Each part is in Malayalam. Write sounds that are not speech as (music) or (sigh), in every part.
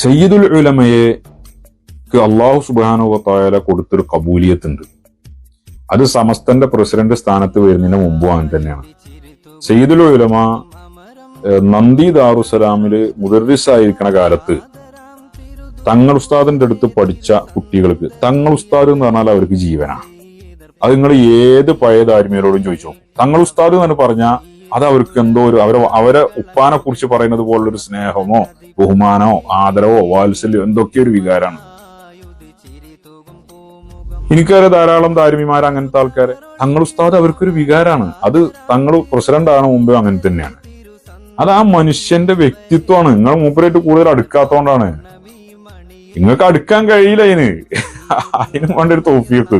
സയ്യിദുൽ ഉലമയെ അള്ളാഹു സുബാനുവത്തായാല കൊടുത്തൊരു കബൂലിയത്തുണ്ട്. അത് സമസ്തന്റെ പ്രസിഡന്റ് സ്ഥാനത്ത് വരുന്നതിന് മുമ്പും അങ്ങനെ തന്നെയാണ്. സയ്യിദുൽ ഉലമ നന്ദി ദാറുസലാമിൽ മുദർറിസായിരിക്കണ കാലത്ത് തങ്ങൾ ഉസ്താദിന്റെ അടുത്ത് പഠിച്ച കുട്ടികൾക്ക് തങ്ങൾ ഉസ്താദ് എന്ന് പറഞ്ഞാൽ അവർക്ക് ജീവനാണ്. അത് നിങ്ങൾ ഏത് പഴയ താരിമേരോടും ചോദിച്ചോ? തങ്ങൾ ഉസ്താദ് എന്ന് പറഞ്ഞാൽ അത് അവർക്ക് എന്തോ ഒരു അവരെ അവരെ ഉപ്പാനെ കുറിച്ച് പറയുന്നത് പോലുള്ളൊരു സ്നേഹമോ ബഹുമാനമോ ആദരവോ വാത്സല്യോ എന്തൊക്കെ ഒരു വികാരമാണ് എനിക്കേറെ ധാരാളം താരമിമാർ അങ്ങനത്തെ ആൾക്കാരെ. തങ്ങൾ ഉസ്താദ് അവർക്കൊരു വികാരമാണ് അത് തങ്ങൾ പ്രസിഡന്റ് ആണ് മുമ്പ് അങ്ങനെ തന്നെയാണ്. അത് ആ മനുഷ്യന്റെ വ്യക്തിത്വമാണ്. നിങ്ങൾ മൂപ്പരായിട്ട് കൂടുതൽ അടുക്കാത്തോണ്ടാണ്. നിങ്ങൾക്ക് അടുക്കാൻ കഴിയില്ല അതിന് (laughs) അതിനും വേണ്ട ഒരു തോഫിയൊക്കെ.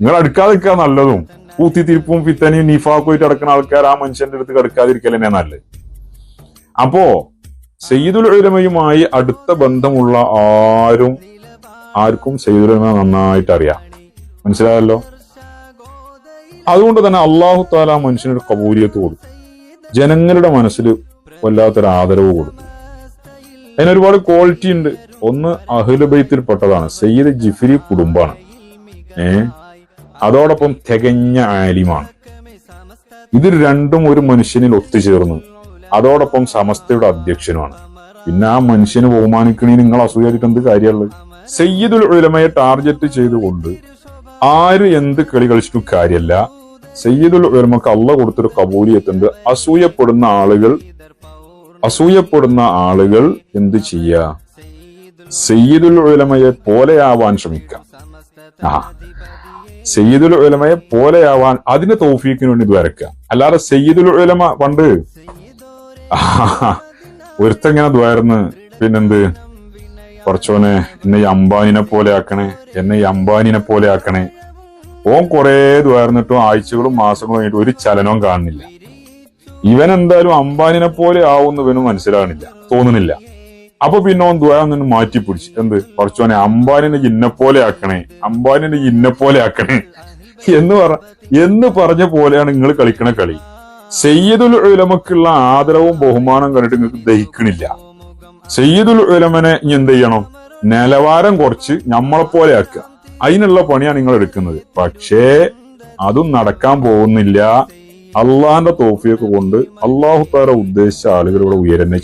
നിങ്ങൾ അടുക്കാതെ നിൽക്കുക നല്ലതും. കൂത്തിത്തിരിപ്പും പിത്തനിയും നിഫാക്കും ആയിട്ട് അടക്കുന്ന ആൾക്കാർ ആ മനുഷ്യന്റെ അടുത്ത് കടക്കാതിരിക്കൽ തന്നെ നല്ലത്. അപ്പോ സയ്യിദുൽ ഉലമയുമായി അടുത്ത ബന്ധമുള്ള ആരും ആർക്കും സയ്യിദുൽ ഉലമ നന്നായിട്ട് അറിയാം. മനസ്സിലായല്ലോ? അതുകൊണ്ട് തന്നെ അള്ളാഹു താല മനുഷ്യനൊരു കബൂലിയത്ത് കൊടുത്തു. ജനങ്ങളുടെ മനസ്സിൽ വല്ലാത്തൊരു ആദരവ് കൊടുത്തു. അതിന് ഒരുപാട് ക്വാളിറ്റി ഉണ്ട്. ഒന്ന് അഹ്ലുബൈത്തിൽപ്പെട്ടതാണ് സയ്യിദ് ജിഫിരി കുടുംബാണ്. ഏ? അതോടൊപ്പം തികഞ്ഞ ആലിമാണ്. ഇത് രണ്ടും ഒരു മനുഷ്യനിൽ ഒത്തുചേർന്നു. അതോടൊപ്പം സമസ്തയുടെ അധ്യക്ഷനുമാണ്. പിന്നെ ആ മനുഷ്യനെ ബഹുമാനിക്കണേ നിങ്ങൾ അസൂയായിട്ട് എന്ത് കാര്യമുള്ളത്? സയ്യിദുൽ ഉലമയെ ടാർഗറ്റ് ചെയ്തുകൊണ്ട് ആര് എന്ത് കളി കളിച്ചിട്ടും കാര്യമല്ല. സയ്യിദുൽ ഉലമക്ക് അള്ള കൊടുത്തൊരു കബൂലിയത്തുണ്ട് അസൂയപ്പെടുന്ന ആളുകൾ അസൂയപ്പെടുന്ന ആളുകൾ എന്ത് ചെയ്യുക സയ്യിദുൽ ഉലമയെ പോലെയാവാൻ ശ്രമിക്കാം. ആ. സയ്യിദുൽ ഉലമയെ പോലെയാവാൻ അതിന് തോഫീക്കിന് വേണ്ടി ഇത് വരക്കുക അല്ലാതെ സയ്യിദുൽ ഉലമ പണ്ട് (laughs) ഒരുത്തങ്ങനെ ദ്വാരന്ന് പിന്നെന്ത്? കുറച്ചോനെ എന്നെ ഈ അംബാനിനെ പോലെ ആക്കണേ എന്നെ ഈ അംബാനിനെ പോലെ ആക്കണേ. ഓൻ കുറെ ദ്വാരന്നിട്ടും ആഴ്ചകളും മാസങ്ങളും കഴിഞ്ഞിട്ട് ഒരു ചലനവും കാണുന്നില്ല. ഇവൻ എന്തായാലും അംബാനിനെ പോലെ ആവുമെന്ന് ഇവന് മനസ്സിലാകണില്ല തോന്നുന്നില്ല. അപ്പൊ പിന്നെ ഓൻ ദ്വയം നിന്ന് മാറ്റി പിടിച്ച് എന്ത്? കുറച്ചോനെ അംബാനിനെ പോലെ ആക്കണേ. അംബാനിനെ പോലെ ആക്കണേ. എന്ന് പറ എന്ന് പറഞ്ഞ പോലെയാണ് നിങ്ങൾ കളിക്കണ കളി. സയ്യിദുൽ ഉലമക്കുള്ള ആദരവും ബഹുമാനം കണ്ടിട്ട് നിങ്ങൾക്ക് ദഹിക്കണില്ല. സയ്യിദുൽ ഉലമനെ ഇനി എന്ത് ചെയ്യണം? നിലവാരം കുറച്ച് നമ്മളെ പോലെ ആക്കുക. അതിനുള്ള പണിയാണ് നിങ്ങൾ എടുക്കുന്നത്. പക്ഷേ അതും നടക്കാൻ പോകുന്നില്ല. അള്ളാഹിന്റെ തോഫിയൊക്കെ കൊണ്ട് അള്ളാഹു താര ഉദ്ദേശിച്ച ആളുകൾ ഇവിടെ ഉയരന്നെ